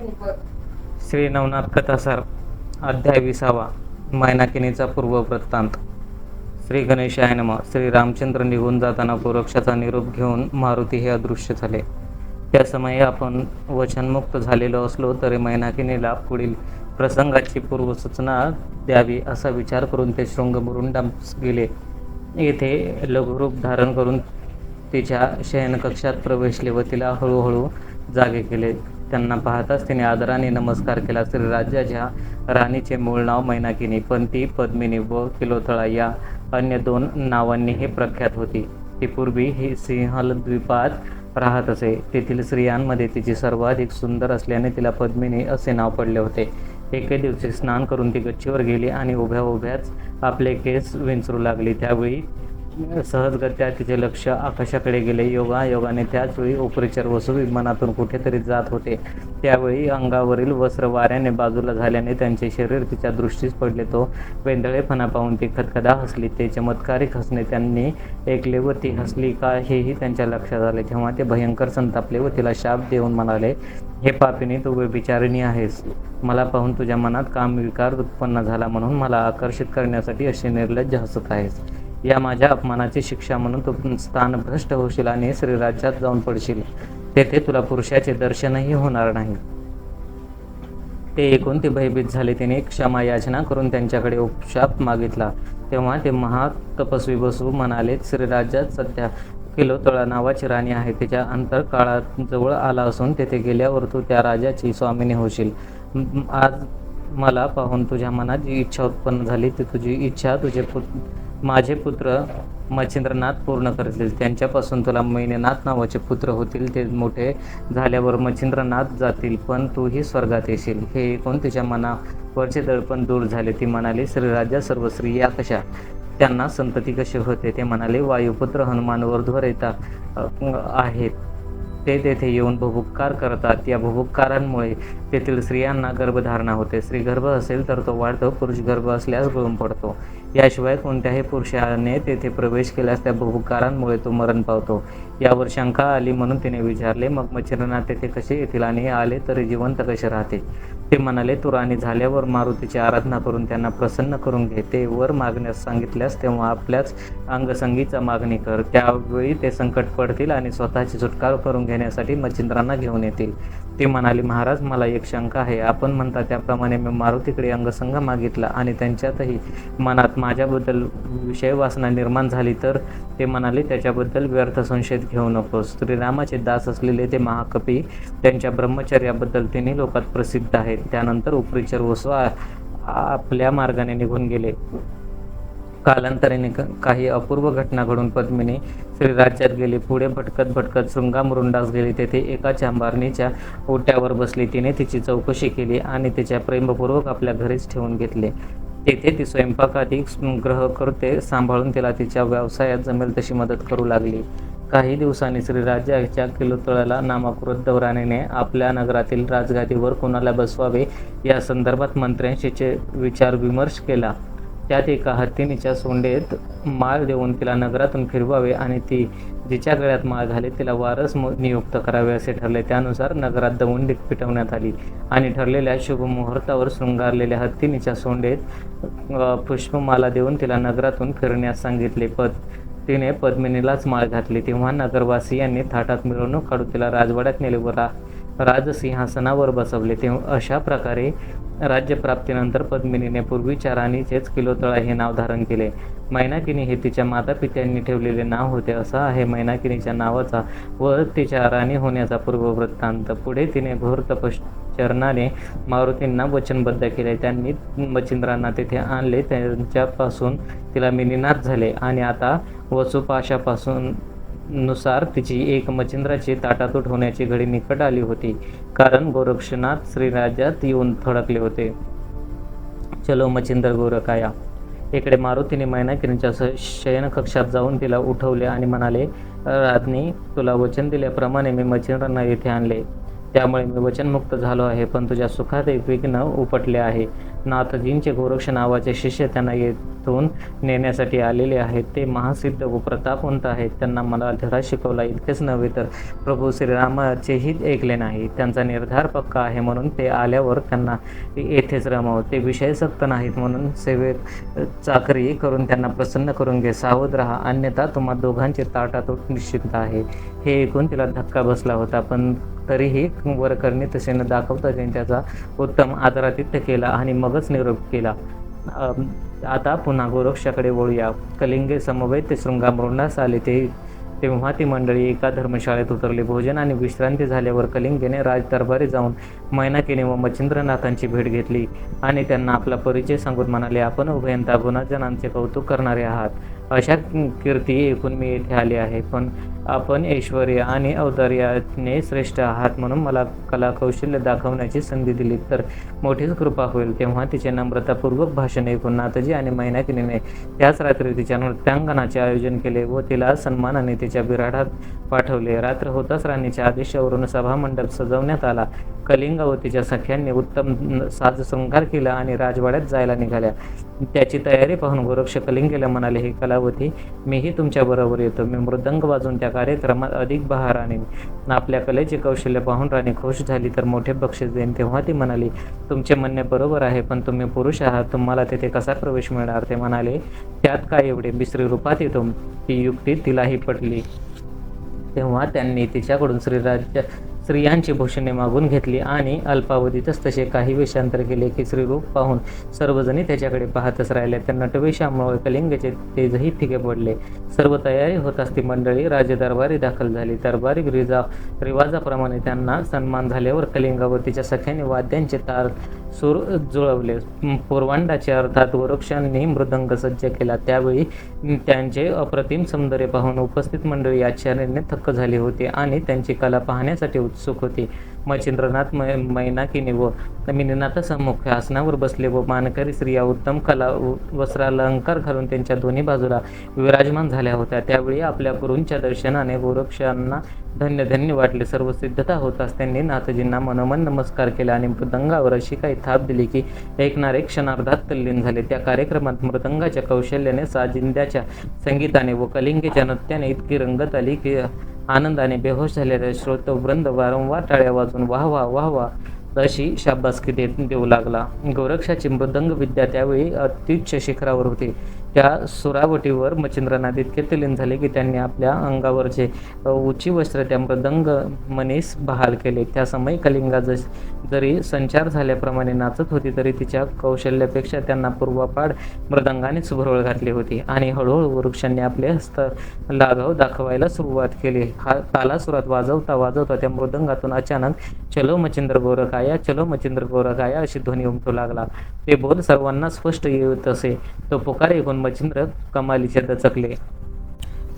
श्री नवनाथ कथासार अध्याय विसावा मैनाकिनीचा पूर्व वृत्तांत. श्री गणेशाय नम. श्री रामचंद्र निघून जाताना गोरक्षाचा निरोप घेऊन मारुती हे अदृश्य झाले. त्या समयी आपण वचनमुक्त झालेलो असलो तरी मैनाकिनीला पुढील प्रसंगाची पूर्वसूचना द्यावी असा विचार करून ते शृंगमुरुंडास गेले. येथे लघुरूप धारण करून तिच्या शयनकक्षात प्रवेशले व तिला हळूहळू जागे केले. त्यांना पाहताच तिने आदराने नमस्कार केला. श्रीराज्याच्या राणीचे मूळ नाव मैनाकिनी. पण ती पद्मिनी व किलोथळा या अन्य दोन नावांनीही प्रख्यात होती. ती पूर्वी ही सिंहल द्वीपात राहत असे. तेथील स्त्रियांमध्ये तिची सर्वाधिक सुंदर असल्याने तिला पद्मिनी असे नाव पडले होते. एके दिवशी स्नान करून ती गच्चीवर गेली आणि उभ्या उभ्याच आपले केस विंचरू लागली. त्यावेळी सहजगत्या तिचे लक्ष आकाशाकडे गेले. योगा योगाने त्याच वेळी उपरिचर वसू विमानातून कुठेतरी जात होते. त्यावेळी अंगावरील वस्त्र वाऱ्याने बाजूला झाल्याने त्यांचे शरीर तिच्या दृष्टीस पडले. तो वेंधळेपणा पाहून ती खदखदा हसली. ते चमत्कारिक हसणे त्यांनी ऐकले व ती हसली का हेही त्यांच्या लक्षात आले. तेव्हा ते भयंकर संतापले व तिला शाप देऊन म्हणाले हे पापिनी तू विचारिणी आहेस. मला पाहून तुझ्या मनात काम विकार उत्पन्न झाला म्हणून मला आकर्षित करण्यासाठी असे निर्लज्ज हसत आहेस. या माझ्या अपमानाची शिक्षा म्हणून तू स्थानभ्रष्ट होशील आणि श्रीराज्यात जाऊन पडशील. तेथे तुला पुरुषाचे दर्शनही होणार नाही. ते ऐकून ते भयभीत झाले. तिने क्षमा याचना करून त्यांच्याकडे उपशाप मागितला. तेव्हा ते महा तपस्वी बसू म्हणाले श्रीराज्यात सध्या किलोतळा नावाची राणी आहे. तिच्या अंतरकाळात जवळ आला असून तेथे गेल्यावर तू त्या राजाची स्वामिनी होशील. आज मला पाहून तुझ्या मनात जी इच्छा उत्पन्न झाली ती तुझी इच्छा तुझे पुत माझे पुत्र मच्छिंद्रनाथ पूर्ण करतील. त्यांच्यापासून तुला मैनेनाथ नावाचे पुत्र होतील. ते मोठे झाल्यावर मच्छिंद्रनाथ जातील पण तूही स्वर्गात येशील. हे ऐकून तिच्या मनावरचे दडपण दूर झाले. ती म्हणाली श्रीराजा सर्व स्त्रिया कशा? त्यांना संतती कशी होते? ते म्हणाले वायुपुत्र हनुमान वरध्वर येता आहेत. ते तेथे येऊन भुभुक्कार करतात. या भुभुक्कारांमुळे तेथील स्त्रियांना गर्भधारणा होते. स्त्री गर्भ असेल तर तो वाढतो. पुरुष गर्भ असल्यास गळून पडतो. याशिवाय कोणत्याही पुरुषाने तेथे प्रवेश केल्यास त्या भूकारांमुळे तो मरण पावतो. यावर शंका आली म्हणून तिने विचारले मग मच्छिंद्रनाथ तेथे कसे येतील आणि आले तरी जिवंत कसे राहते ते म्हणाले तू राणी झाल्यावर मारुतीची आराधना करून त्यांना प्रसन्न करून घे ते वर मागण्यास सांगितल्यास तेव्हा आपल्याच अंगसंगीचा मागणी कर. त्यावेळी ते संकट पडतील आणि स्वतःची सुटका करून घेण्यासाठी मच्छिंद्रांना घेऊन येतील. ते म्हणाले महाराज मला एक शंका आहे. आपण म्हणता त्याप्रमाणे मी मारुतीकडे अंगसंग मागितला आणि त्यांच्यातही मनात माझ्याबद्दल विषय वासना निर्माण झाली तर? ते म्हणाले त्याच्याबद्दल व्यर्थ संशय घेऊ नकोस. श्रीरामाचे दास असलेले ते महाकपी त्यांच्या ब्रह्मचर्याबद्दल तिन्ही लोकात प्रसिद्ध आहेत. त्यानंतर उपरीचर वसू आपल्या मार्गाने निघून गेले. कालांतराने काही अपूर्व घटना घडून पद्मिनी श्रीराज्यात गेली. पुढे भटकत भटकत शृंगामुरुंडास गेली. तेथे एका चांभारणीच्या ओट्यावर बसली. तिने तिची चौकशी केली आणि तिच्या प्रेमपूर्वक आपल्या घरीच ठेवून घेतले. तेथे ती स्वयंपाकादी ग्रह करते सांभाळून तिला तिच्या व्यवसायात जमेल तशी मदत करू लागली. काही दिवसांनी श्रीराजाच्या किलोतळाला नामाकृत दौराणीने आपल्या नगरातील राजगादीवर कोणाला बसवावे या संदर्भात मंत्र्यांशी विचार विमर्श केला. त्यात एका हत्तीनीच्या सोंडेत माळ देऊन तिला नगरातून फिरवावे आणि ती जिच्या गळ्यात माळ घाले तिला वारस म- नियुक्त करावे असे ठरले. त्यानुसार नगरात दवंडी पिटवण्यात आली आणि ठरलेल्या शुभ मुहूर्तावर शृंगारलेल्या हत्तीनीच्या सोंडेत पुष्पमाला देऊन तिला नगरातून फिरण्यास सांगितले. पद तिने पद्मिनीलाच माळ घातली तेव्हा नगरवासियांनी थाटात मिरवणूक काढून तिला राजवाड्यात नेले. व रा राजसिंहासनावर बसवले. तेव्हा अशा प्रकारे राज्यप्राप्तीनंतर पद्मिनीने पूर्वीच्या राणीचेच किलोतळा हे नाव धारण केले. मैनाकिनी हे तिच्या मातापित्यांनी ठेवलेले नाव होते. असा आहे मैनाकिनीच्या नावाचा व तिच्या राणी होण्याचा पूर्ववृत्तांत. पुढे तिने घोर तपश्चरणाने मारुतींना वचनबद्ध केले. त्यांनी मच्छिंद्रांना तेथे आणले. त्यांच्यापासून तिला मिनिनाथ झाले आणि आता वसुपाशापासून नुसार तिची एक मच्छिंद्राची ताटातूट होण्याची घडी निकट आली होती कारण गोरक्षनाथ श्रीराज्यात येऊन थडकले होते. चलो मच्छिंद्र गोरकाया इकडे मारुतीने मैनाकिनीच्या स- शयनकक्षात जाऊन तिला उठवले आणि म्हणाले राजनी तुला वचन दिल्याप्रमाणे मी मच्छिंद्रांना येथे आणले. त्यामुळे मी वचनमुक्त झालो आहे पण तुझ्या सुखात एक विघ्न उपटले आहे. नाथजींचे गोरक्ष नावाचे शिष्य त्यांना येथून नेण्यासाठी आलेले आहेत. ते महासिद्ध व प्रतापवंत आहेत. त्यांना मला धडा शिकवला इतकेच नव्हे तर प्रभू श्रीरामाचेही ऐकले नाही. त्यांचा निर्धार पक्का आहे म्हणून ते आल्यावर त्यांना येथेच रमाव. ते विषयसक्त नाहीत म्हणून सेवेत चाकरी करून त्यांना प्रसन्न करून घे. सावध राहा अन्यथा तुम्हा दोघांचे ताटातूट निश्चित आहे. हे ऐकून तिला धक्का बसला होता पण तरीही वरकरणी तसे न दाखवता त्यांच्याचा उत्तम आदरातिथ्य केला आणि मग मगच निरोप केला. आता पुन्हा गोरक्षाकडे वळूया. कलिंगे समवेत ते शृंगामृंडास आले. ते तेव्हा ती मंडळी एका धर्मशाळेत उतरली. भोजन आणि विश्रांती झाल्यावर कलिंगेने राज दरबारी जाऊन मैनाकीने व मच्छिंद्रनाथांची भेट घेतली आणि त्यांना आपला परिचय सांगून म्हणाले आपण उभयंता गुणाजनांचे कौतुक करणारे आहात. अशा कीर्ती ऐकून मी येथे आले आहे. पण आपण ऐश्वर आणि अवतार्याने श्रेष्ठ आहात म्हणून मला कला कौशल्य दाखवण्याची संधी दिली. तर मोठीच कृपा होईल तेव्हा तिचे नम्रतापूर्वक भाषण ऐकून नाथजी आणि मैनाकिनीने त्याच रात्री तिच्या नृत्यांगणाचे आयोजन केले व तिला सन्मानाने तिच्या बिराडात पाठवले. रात्र होताच राणीच्या आदेशावरून सभामंडप सजवण्यात आला. कलिंग व तिच्या सख्यांनी उत्तम साज केला आणि राजवाड्यात जायला निघाल्या. त्याची तयारी पाहून गोरक्ष कलिंगेला म्हणाले हे कलावती मीही तुमच्या बरोबर येतो. मी मृदंग वाजून त्या कार्यक्रमात अधिक बहार आणीन. आपल्या कलेचे कौशल्य पाहून राणी खुश झाली तर मोठे बक्षीस देईन तेव्हा ती म्हणाली तुमचे म्हणणे बरोबर आहे पण तुम्ही पुरुष आहात तुम्हाला तेथे कसा प्रवेश मिळणार? ते म्हणाले त्यात काय एवढे बिसरी रूपात येतो? ती युक्ती तिलाही पटली. तेव्हा त्यांनी तिच्याकडून श्रीराज स्त्रियांची भूषणे मागून घेतली आणि अल्पावधीतच तसे काही वेषांतर केले की श्रीरूप पाहून सर्वजणी त्याच्याकडे पाहतच राहिले. त्यांना नटवेशामुळे कलिंगचे तेजही फिके पडले. सर्व तयारी होत असती मंडळी राजदरबारी दाखल झाली. दरबारी रिजा रिवाजाप्रमाणे त्यांना सन्मान झाल्यावर कलिंगावर तिच्या सख्याने वाद्यांचे तार सूर जुळवले. पूर्वांडाचे अर्थात वृक्षांनी मृदंग सज्ज केला. त्यावेळी त्यांचे अप्रतिम सौंदर्य पाहून उपस्थित मंडळी आश्चर्याने थक्क झाली होती आणि त्यांची कला पाहण्यासाठी उत्सुक होती. मच्छिंद्रनाथ मै मैनाकिनी व मिनीनाथ समुख आसनावर बसले व मानकरी स्त्रिया उत्तम कला वस्त्रालंकार घालून त्यांच्या दोन्ही बाजूला विराजमान झाल्या होत्या. त्यावेळी आपल्या गुरूंच्या दर्शनाने गोरक्षांना धन्य धन्य वाटले. सर्व सिद्धता होताच त्यांनी नाथजींना मनोमन नमस्कार केला आणि मृदंगावर अशी काही थाप दिली की ऐकणारे क्षणार्धात तल्लीन झाले. त्या कार्यक्रमात मृदंगाच्या कौशल्याने साजिंद्याच्या संगीताने व कलिंगेच्या नृत्याने इतकी रंगत आली की आनंदाने बेहोश झालेले श्रोतवृंद वारंवार टाळ्या वाजून वाह वाह वाह वाह अशी शाबासकी देत देऊ लागला. गोरक्षाची मृदंग विद्या त्यावेळी अत्युच्च शिखरावर होती. त्या सुरावटीवर मच्छिंद्रनाथ इतके तलीन झाले की त्यांनी आपल्या अंगावरचे उची वस्त्र त्या मृदंग मनीस बहाल केले. त्या समय कलिंगा जस जरी संचार झाल्याप्रमाणे नाचत होती तरी तिच्या कौशल्यापेक्षा त्यांना पूर्वापाड मृदंगाने सुभरवळ घातली होती. आणि हळूहळू वृक्षांनी आपले हस्त लाघव दाखवायला सुरुवात केली. हा तालासुरात वाजवता वाजवता त्या मृदंगातून अचानक चलो मच्छिंद्र गोरखाया चलो मच्छिंद्र गोरखाया अशी ध्वनी उमटू लागला. ते बोल सर्वांना स्पष्ट येत असे तो पुकार ऐकून मच्छिंद्र कमालीचे दचकले.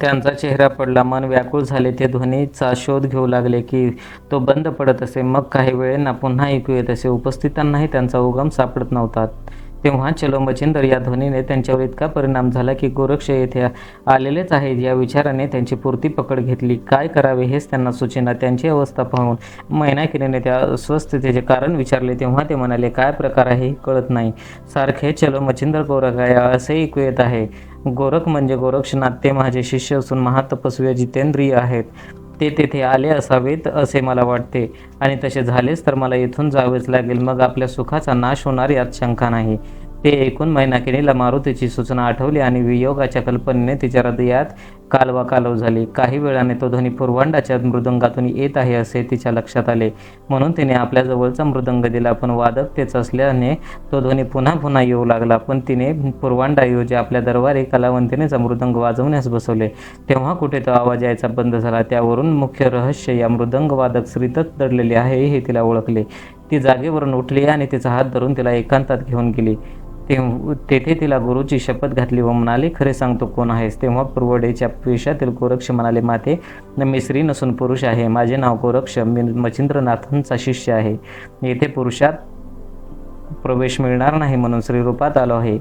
त्यांचा चेहरा पडला मन व्याकुळ झाले. ते ध्वनीचा शोध घेऊ लागले की तो बंद पडत असे. मग काही वेळेंना पुन्हा ऐकू येत असे. उपस्थितांनाही त्यांचा उगम सापडत नव्हता. तेव्हा चलो मचिंदर या ध्वनीने त्यांच्यावर इतका परिणाम झाला की गोरक्ष येथे आलेलेच आहेत. या विचाराने त्यांची पुरती पकड घेतली. काय करावे हेच त्यांना सुचेना. त्यांची अवस्था पाहून मैनाकिरीने त्या अस्वस्थतेचे कारण विचारले. तेव्हा ते म्हणाले काय प्रकार आहे हे कळत नाही. सारखे चलो मचिंदर गोरख आहे असे ऐकू येत आहे. गोरख म्हणजे गोरक्षनाथ. ते माझे शिष्य असून महातपस्वी जितेंद्रिय आहेत. ते तेथे आले असावेत असे मला वाटते. आणि तसे झालेच तर मला इथून जावेच लागेल. मग आपल्या सुखाचा नाश होणार यात शंका नाही. ते ऐकून मैनाकिनीला मारुतीची सूचना आठवली आणि वियोगाच्या कल्पनेने तिच्या हृदयात कालवा कालव झाली. काही वेळाने तो ध्वनी पूर्वांडाच्या मृदंगातून येत आहे असे तिच्या लक्षात आले. म्हणून तिने आपल्या जवळचा मृदंग दिला पण वादक तेच असल्याने तो ध्वनी पुन्हा पुन्हा येऊ लागला. पण तिने पूर्वांडाऐवजी आपल्या दरबारी कलावंतीनेच मृदंग वाजवण्यास बसवले. तेव्हा कुठे तो आवाज यायचा बंद झाला त्यावरून मुख्य रहस्य या मृदंग वादक श्रीतच दडलेले आहे हे तिला ओळखले. ती जागेवरून उठली आणि तिचा हात धरून तिला एकांतात घेऊन गेली. तेव्हा तेथे तिला गुरुची शपथ घातली व म्हणाले खरे सांगतो कोण आहेस? तेव्हा पूर्वडेच्या पेशातील गोरक्ष म्हणाले माते मी स्त्री नसून पुरुष आहे. माझे नाव गोरक्ष. मी मच्छिंद्रनाथांचा शिष्य आहे. येथे पुरुषात प्रवेश मिळणार नाही म्हणून श्रीरूपात आलो आहे.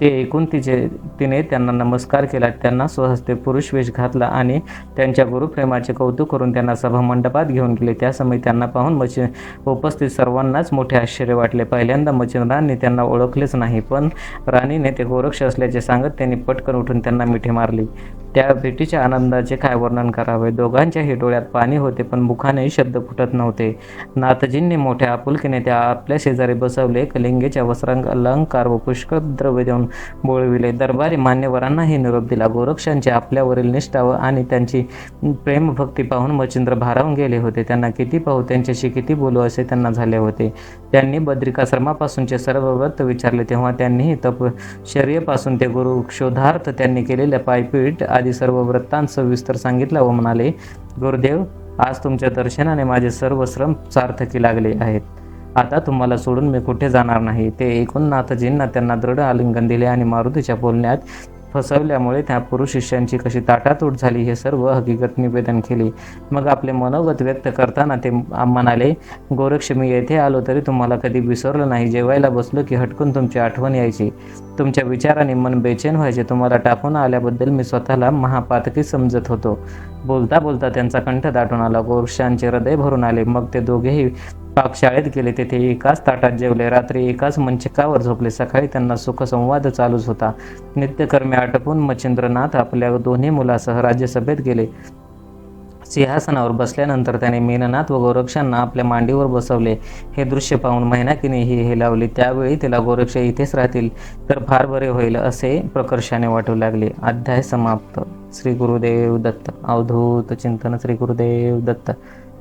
ते ऐकून तिचे तिने त्यांना नमस्कार केला. त्यांना स्वहस्ते पुरुष वेश घातला आणि त्यांच्या गुरुप्रेमाचे कौतुक करून त्यांना सभामंडपात घेऊन गेले. त्या समय त्यांना पाहून मचिन उपस्थित सर्वांनाच मोठे आश्चर्य वाटले. पहिल्यांदा मचिंद्रांनी त्यांना ओळखलेच नाही पण राणीने ते गोरक्ष असल्याचे सांगत त्यांनी पटकन उठून त्यांना मिठी मारली. त्या भेटीच्या आनंदाचे काय वर्णन करावे? दोघांच्याही डोळ्यात पाणी होते पण मुखानेही शब्द फुटत नव्हते. नाथजींनी मोठ्या आपुलकीने त्या आपल्या शेजारी बसवले कलिंगेच्या वस्त्रांग अलंकार व पुष्कळ द्रव्य देऊन बोळविले. दरबारी मान्यवरांनाही निरोप दिला. गोरक्षांची आपल्यावरील निष्ठा व आणि त्यांची प्रेमभक्ती पाहून मचिंद्र भारावून गेले होते. त्यांना किती पाहू त्यांच्याशी किती बोलू असे त्यांना झाले होते. त्यांनी बद्रिकाश्रमापासूनचे सर्व व्रत विचारले. तेव्हा त्यांनीही तप शरीरपासून ते गुरु शोधार्थ त्यांनी केलेल्या पायपीठ आदी सर्व वृत्तांत सविस्तर सांगितला व म्हणाले गुरुदेव आज तुमच्या दर्शनाने माझे सर्व श्रम सार्थकी लागले आहेत. आता तुम्हाला सोडून मी कुठे जाणार नाही? ते एकूण नाथजींना त्यांना दृढ आलिंगन दिले आणि मारुतीच्या बोलण्यात फसवल्यामुळे त्या पुरुष शिष्यांची कशी ताटातूट झाली हे सर्व हकीकत निवेदन केली. मग आपले मनोगत व्यक्त करताना ते म्हणाले गोरक्ष मी येथे आलो तरी तुम्हाला कधी विसरलं नाही. जेवायला बसलो की हटकून तुमची आठवण यायची. तुमच्या विचाराने मन बेचैन व्हायचे. तुम्हाला टाकून आल्याबद्दल मी स्वतःला महापातकी समजत होतो. बोलता बोलता त्यांचा कंठ दाटून आला. गोरक्षांचे हृदय भरून आले. मग ते दोघेही पाकशाळेत गेले. तेथे एकाच ताटात जेवले. रात्री एकाच मंचकावर झोपले. सकाळी त्यांना सुखसंवाद चालूच होता. नित्यकर्मे आटपून मच्छिंद्रनाथ आपल्या दोन्ही मुलासह राज्यसभेत गेले. सिंहासनावर बसल्यानंतर त्याने मेननाथ व गोरक्षांना आपल्या मांडीवर बसवले. हे दृश्य पाहून महिनाकिनीही हे लावली. त्यावेळी तिला गोरक्ष इथेच राहतील तर फार बरे होईल असे प्रकर्षाने वाटू लागले. अध्याय समाप्त. श्री गुरुदेव दत्त. अवधूत चिंतन श्री गुरुदेव दत्त.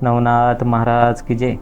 नवनाथ महाराज की जय.